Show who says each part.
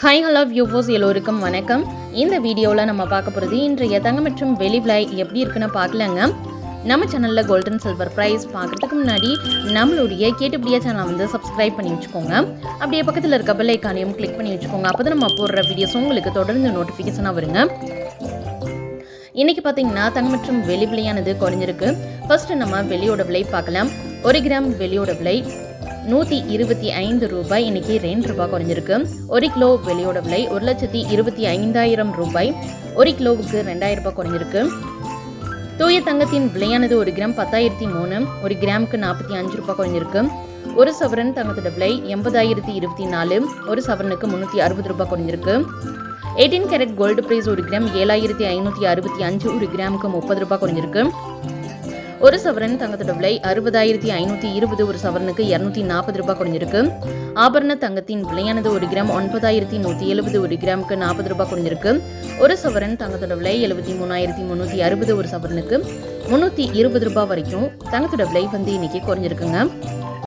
Speaker 1: Hi hello viewers எல்லோருக்கும் வணக்கம். இந்த வீடியோவில் நம்ம பார்க்க போகிறது இன்றைய தங்கம் மற்றும் வெளி விலை எப்படி இருக்குன்னு பார்க்கலங்க. நம்ம சேனலில் கோல்டன் சில்வர் ப்ரைஸ் பார்க்குறதுக்கு முன்னாடி நம்மளுடைய கேட்டுப்படியா சேனலை வந்து சப்ஸ்கிரைப் பண்ணி வச்சுக்கோங்க. அப்படியே பக்கத்தில் இருக்க பெல் ஐக்கானையும் கிளிக் பண்ணி வச்சுக்கோங்க. அப்போ தான் நம்ம போடுற வீடியோஸ் உங்களுக்கு தொடர்ந்து நோட்டிஃபிகேஷனாக வருங்க. இன்றைக்கி பார்த்தீங்கன்னா தங்கம் மற்றும் வெளி விலையானது குறைஞ்சிருக்கு. ஃபஸ்ட்டு நம்ம வெளியோட விலை பார்க்கலாம். ஒரு கிராம் வெளியோட விலை நூற்றி இருபத்தி ஐந்து ரூபாய் இன்னைக்கு ரெண்டு ரூபாய் குறைஞ்சிருக்கு. ஒரு கிலோ வெளியோட விலை ஒரு லட்சத்தி இருபத்தி ஐந்தாயிரம் ரூபாய். ஒரு கிலோவுக்கு ரெண்டாயிரம் ரூபாய் குறைஞ்சிருக்கு. தூய தங்கத்தின் விலையானது ஒரு கிராம் பத்தாயிரத்தி மூணு ஒரு கிராமுக்கு நாற்பத்தி அஞ்சு ரூபாய் குறைஞ்சிருக்கு. ஒரு சவரன் தங்கத்தோட விலை எண்பதாயிரத்தி இருபத்தி நாலு ஒரு சவரனுக்கு முந்நூற்றி அறுபது ரூபாய் குறைஞ்சிருக்கு. எயிட்டீன் கேரட் கோல்டு ப்ரைஸ் ஒரு கிராம் ஏழாயிரத்தி ஐநூற்றி அறுபத்தி அஞ்சு ஒரு கிராமுக்கு முப்பது ரூபாய் குறைஞ்சிருக்கு. ஒரு சவரன் தங்கத்தோட விலை அறுபதாயிரத்தி ஐநூற்றி இருபது ஒரு சவரனுக்கு இரநூத்தி நாற்பது ரூபாய் குறைஞ்சிருக்கு. ஆபரண தங்கத்தின் விலையானது ஒரு கிராம் ஒன்பதாயிரத்தி நூற்றி எழுபது ஒரு கிராமுக்கு நாற்பது ரூபாய் குறைஞ்சிருக்கு. ஒரு சவரன் தங்கத்தோட விலை எழுபத்தி மூணாயிரத்தி முந்நூற்றி அறுபது ஒரு சவரனுக்கு முந்நூற்றி இருபது ரூபாய் வரைக்கும் தங்கத்தோட விலை வந்து இன்னைக்கு குறைஞ்சிருக்குங்க.